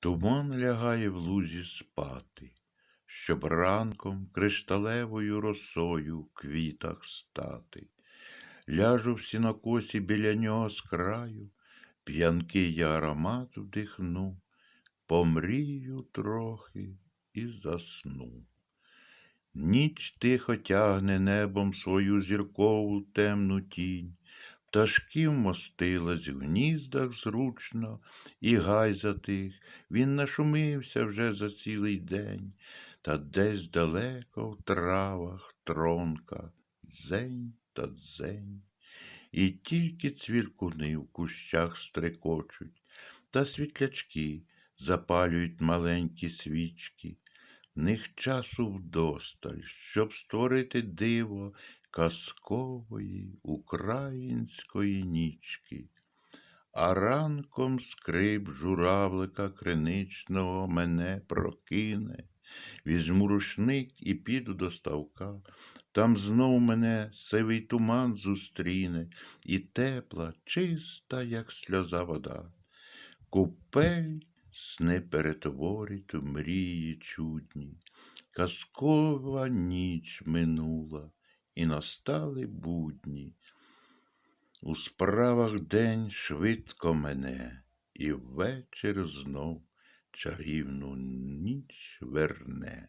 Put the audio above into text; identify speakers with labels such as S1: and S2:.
S1: Туман лягає в лузі спати, щоб ранком кришталевою росою в квітах стати. Ляжу в сінокосі біля нього з краю, п'янкий я аромат вдихну, помрію трохи і засну. Ніч тихо тягне небом свою зіркову темну тінь, пташків мостилась в гніздах зручно, і гай затих, він нашумився вже за цілий день, та десь далеко в травах тронка, дзень та дзень. І тільки цвіркуни в кущах стрекочуть, та світлячки запалюють маленькі свічки. В них часу вдосталь, щоб створити диво казкової української нічки. А ранком скрип журавлика криничного мене прокине. Візьму рушник і піду до ставка. Там знов мене сивий туман зустріне, і тепла, чиста, як сльоза вода. Купель сни перетворить у мрії чудні. Казкова ніч минула, і настали будні. У справах день швидко мене, і ввечір знов чарівну ніч верне.